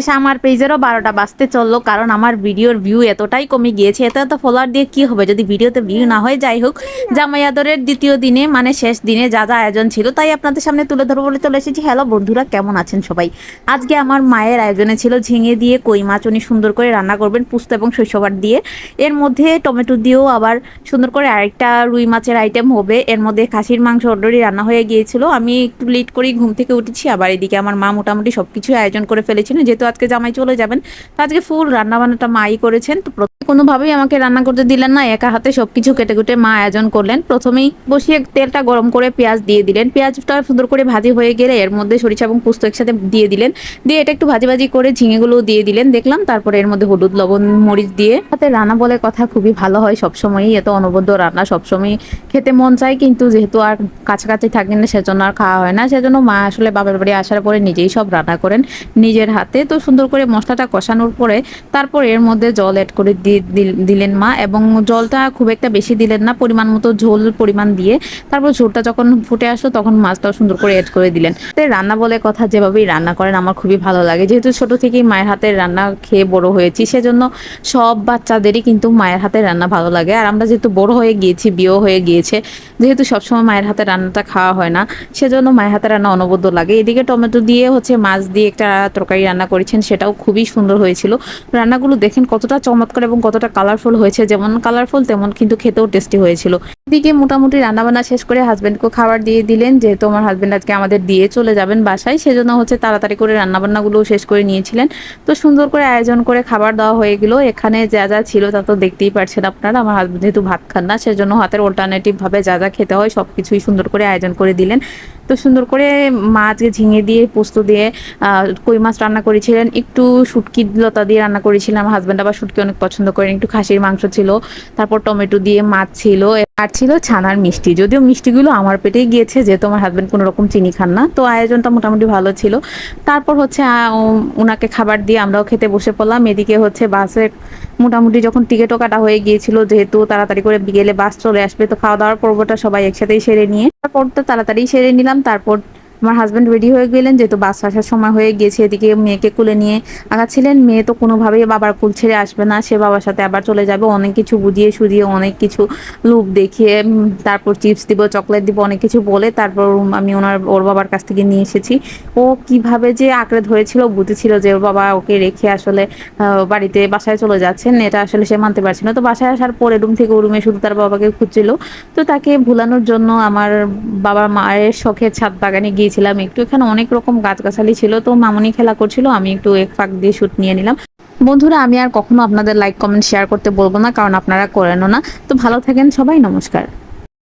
শেষ আমার পেজেরও বারোটা বাজতে চলল, কারণ আমার ভিডিওর ভিউ এতটাই কমে গিয়েছে। এত এত ফলোয়ার দিয়ে কি হবে? যদি ভিডিওতে ভিউ না হয় যাই হোক জামাই আদরের দ্বিতীয় দিনে মানে শেষ দিনে যা যা আয়োজন ছিল, তাই আপনাদের সামনে তুলে ধরবো বলে চলে এসেছি। হ্যালো বন্ধুরা, কেমন আছেন সবাই? আজকে আমার মায়ের আয়োজনে ছিল ঝিঙে দিয়ে কই মাছ, উনি সুন্দর করে রান্না করবেন, পুস্ত এবং শৈশবার দিয়ে। এর মধ্যে টমেটো দিয়েও আবার সুন্দর করে আরেকটা রুই মাছের আইটেম হবে। এর মধ্যে খাসির মাংস অলরেডি রান্না হয়ে গিয়েছিল। আমি একটু লেট করেই ঘুম থেকে উঠেছি, আবার এদিকে আমার মা মোটামুটি সব কিছুই আয়োজন করে ফেলেছিলেন, যেহেতু আজকে জামাই চলে যাবেন। আজকে ফুল রান্না বান্নাটা মাই করেছেন তো কোনোভাবেই আমাকে রান্না করতে দিলেন না, একা হাতে সব কিছু কেটে কুটে মা আয়োজন করলেন। প্রথমেই বসিয়ে তেলটা গরম করে পেঁয়াজ দিয়ে দিলেন। পেঁয়াজটা সুন্দর করে ভাজি হয়ে গেলে এর মধ্যে সরিষা এবং পুস্ত একসাথে দিয়ে দিলেন। দিয়ে এটা একটু ভাজি ভাজি করে ঝিঙেগুলো দিয়ে দিলেন। দেখলাম তারপরে এর মধ্যে হলুদ, লবণ, মরিচ দিয়ে। হাতে রান্না বলে কথা খুবই ভালো হয় সবসময়ই এত অনবদ্য রান্না সবসময় খেতে মন চায়। কিন্তু যেহেতু আর কাছাকাছি থাকেন না, সেজন্য আর খাওয়া হয় না। সেজন্য মা আসলে বাবার বাড়ি আসার পরে নিজেই সব রান্না করেন নিজের হাতে। তো সুন্দর করে মশলাটা কষানোর পরে তারপর এর মধ্যে জল অ্যাড করে দিয়ে দিলেন মা এবং জলটা খুব একটা বেশি দিলেন না, পরিমাণ মতো ঝোল পরিমাণ দিয়ে। তারপর ঝোলটা যখন ফুটে আসলো তখন মাছটাও সুন্দর করে অ্যাড করে দিলেন। তো রান্না বলে কথা যেভাবেই রান্না করেন আমার খুবই ভালো লাগে। যেহেতু ছোট থেকেই মায়ের হাতের রান্না খেয়ে বড় হয়েছি সেজন্য সব বাচ্চাদেরই কিন্তু মায়ের হাতের রান্না ভালো লাগে। আর আমরা যেহেতু বড় হয়ে গিয়েছি, বিয়েও হয়ে গিয়েছে, যেহেতু সবসময় মায়ের হাতে রান্নাটা খাওয়া হয় না, সেজন্য মায়ের হাতের রান্না অনবদ্য লাগে। এদিকে টমেটো দিয়ে হচ্ছে মাছ দিয়ে একটা তরকারি রান্না করেছেন, সেটাও খুবই সুন্দর হয়েছিল। রান্নাগুলো দেখেন কতটা চমৎকার এবং কতটা কালারফুল হয়েছে, যেমন কালারফুল তেমন কিন্তু খেতেও টেস্টি হয়েছিল। এদিকে মোটামুটি রান্নাবান্না শেষ করে হাজব্যান্ডকে খাবার দিয়ে দিলেন, যেহেতু আমার হাজব্যান্ড আজকে আমাদের দিয়ে চলে যাবেন বাসায়, সেজন্য হচ্ছে তাড়াতাড়ি করে রান্নাবান্নাগুলো শেষ করে নিয়েছিলেন। তো সুন্দর করে আয়োজন করে খাবার দেওয়া হয়ে গেল। এখানে যা যা ছিল তা তো দেখতেই পারছেন আপনারা, আমার হাজব্যান্ড যেহেতু ভাত খান না, সেজন্য হাতের অল্টারনেটিভ ভাবে যা যা খেতে হয় সব কিছুই সুন্দর করে আয়োজন করে দিলেন। তো সুন্দর করে মাছকে ঝিঙে দিয়ে, পোস্ত দিয়ে কই মাছ রান্না করেছিলেন। একটু শুটকি লতা দিয়ে রান্না করেছিলাম। হাজব্যান্ড আবার শুটকি অনেক পছন্দ করেন। একটু খাসির মাংস ছিল। তারপর টমেটো দিয়ে মাছ ছিল। আর ছিল ছানার মিষ্টি। যদিও মিষ্টিগুলো আমার পেটেই গিয়েছে, যেহেতু আমার হাজব্যান্ড কোনো রকম চিনি খান না, তো আয়োজনটা মোটামুটি ভালো ছিল। তারপর হচ্ছে ওনাকে খাবার দিয়ে আমরাও খেতে বসে পড়লাম। এদিকে হচ্ছে বাসে মোটামুটি যখন টিকিটও কাটা হয়ে গিয়েছিল, যেহেতু তাড়াতাড়ি করে বিকেলে বাস চলে আসবে, তো খাওয়া দাওয়ার পর্বটা সবাই একসাথেই সেরে নিয়ে, তারপর তো তাড়াতাড়ি সেরে নিলাম। তারপর আমার হাজব্যান্ড রেডি হয়ে গেলেন, যেহেতু বাস আসার সময় হয়ে গিয়েছে, এদিকে মেয়েকে কুলে নিয়ে আগাচ্ছিলেন। মেয়ে তো কোনোভাবেই বাবার কুল ছেড়ে আসবে না, সে বাবার সাথে আবার চলে যাবে। অনেক কিছু বুঝিয়ে সুঝিয়ে, অনেক কিছু লুক দেখিয়ে তারপর চিপস দিব চকলেট দিব, অনেক কিছু বলে তারপর আমি ওনার, ওর বাবার কাছ থেকে নিয়ে এসেছি। ও কীভাবে যে আঁকড়ে ধরেছিল, বুঝেছিল যে ওর বাবা ওকে রেখে আসলে বাড়িতে বাসায় চলে যাচ্ছেন, এটা আসলে সে মানতে পারছিল না। তো বাসায় আসার পরে রুম থেকে রুমে শুধু তার বাবাকে খুঁজছিল। তো তাকে ভুলানোর জন্য আমার বাবার মায়ের শখের ছাদ বাগানে গিয়েছিলাম একটু এখানে অনেক রকম গাছগাছালি ছিল, তো মামনি খেলা করছিল, আমি একটু এক ফাঁক দিয়ে শুট নিয়ে নিলাম। বন্ধুরা, আমি আর কখনো আপনাদের লাইক কমেন্ট শেয়ার করতে বলব না, কারণ আপনারা করেনও না। তো ভালো থাকেন সবাই, নমস্কার।